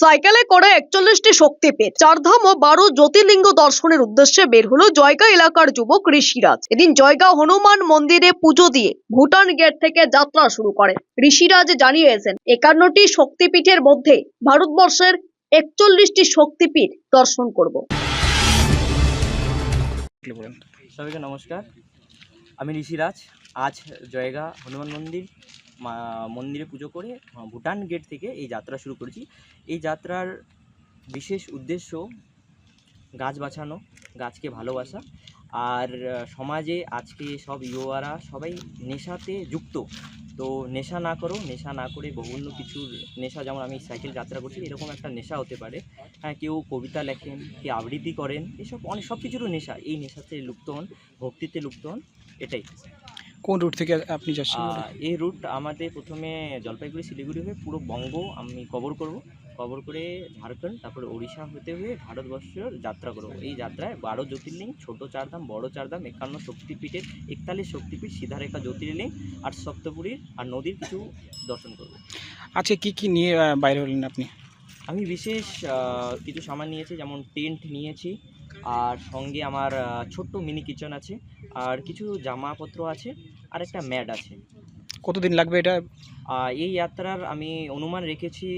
সাইকেলে করে একচল্লিশটি শক্তিপীঠ চারধাম ও বারো জ্যোতির্লিঙ্গ দর্শনের উদ্দেশ্যে বের হলো জয়গা এলাকার যুবক ঋষিরাজ। এদিন জয়গা হনুমান মন্দিরে পুজো দিয়ে ভুটান গেট থেকে যাত্রা শুরু করে। ঋষিরাজ জানিয়েছেন, একান্নটি শক্তিপীঠের মধ্যে ভারতবর্ষের একচল্লিশটি শক্তিপীঠ দর্শন করব। সবাইকে নমস্কার। আমি ঋষিরাজ। আজ জয়গা হনুমান মন্দির মন্দিরে পুজো করে ভুটান গেট থেকে এই যাত্রা শুরু করেছি। এই যাত্রার বিশেষ উদ্দেশ্য গাছ বাঁচানো, গাছকে ভালোবাসা আর সমাজে আজকে সব ইউয়ারা সবাই নেশাতে যুক্ত। তো নেশা না করো, নেশা না করে বিভিন্ন কিছুর নেশা, যেমন আমি সাইকেল যাত্রা করছি, এরকম একটা নেশা হতে পারে। হ্যাঁ কেউ কবিতা লেখেন, কেউ আবৃত্তি করেন, এসব অনেক সব কিছুরও নেশা। এই নেশাতে লুপ্ত হন, ভক্তিতে লুপ্ত হন, এটাই। কোন রুট থেকে আপনি যাচ্ছেন এই রুট আমাদের প্রথমে জলপাইগুড়ি শিলিগুড়ি হয়ে পুরো বঙ্গ আমি কভার করব। কভার করে ঝাড়খণ্ড তারপরে ওড়িশা হতে হয়ে ভারতবর্ষের যাত্রা করব। এই যাত্রায় বারো জ্যোতির্লিঙ্গ ছোট চারধাম বড় চারধাম একান্ন শক্তিপীঠের একতাল্লিশ শক্তিপীঠ সিধারেখা জ্যোতির্লিঙ্গ আর সপ্তপুরীর আর নদীর কিছু দর্শন করব। আচ্ছা কি কি নিয়ে বাইরে হলেন আপনি? আমি বিশেষ কিছু সামান নিয়েছি যেমন টেন্ট নিয়েছি আর সঙ্গে আমার ছোট্ট মিনি কিচেন আছে আর কিছু জামাপত্র আছে আর একটা ম্যাট আছে। কতদিন লাগবে এটা? এই যাত্রার আমি অনুমান রেখেছি